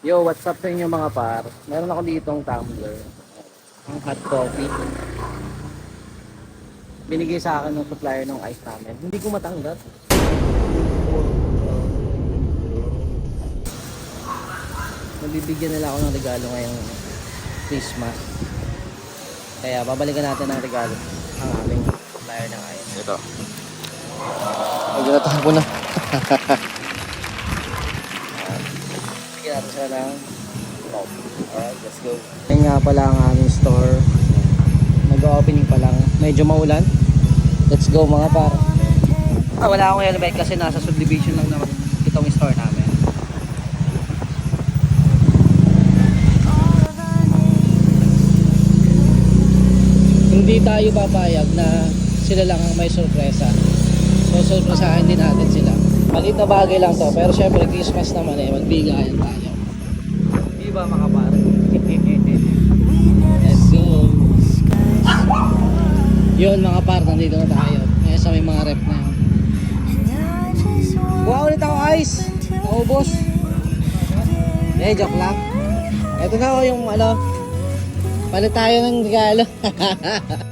Yo, what's up sa inyo mga par? Meron ako ditong tumbler. Ang hot coffee. Binigay sa akin ng supplier ng ice namin. Hindi ko matanggap. Nabibigyan nila ako ng regalo ngayong Christmas. Kaya babalikan natin ng regalo ang aming supplier ng ice. Ito. Ginatahan ko na. Natin sila ng coffee. Alright, let's go. Yan nga pala ang aming store. Nag-opening pa lang. Medyo maulan. Let's go mga par. Ah, wala akong helmet kasi nasa subdivision lang naman itong store namin. Hindi tayo papayag na sila lang ang may sorpresa. So, sorpresahin din natin sila. Maliit na bagay lang to, pero syempre Christmas naman eh, magbigayan tayo. Di ba mga pare? Let's go! Yun mga par, nandito na tayo. Ngayon sa may mga rep na yun. Kuha ulit ako ice! Naubos! Eh, joke lang. Ito na ako yung ano, palit tayo ng regalo.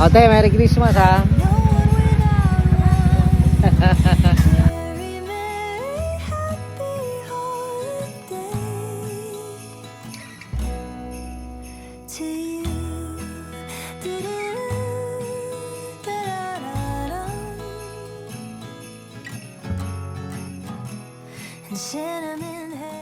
O, Merry Christmas, ha? cinnamon head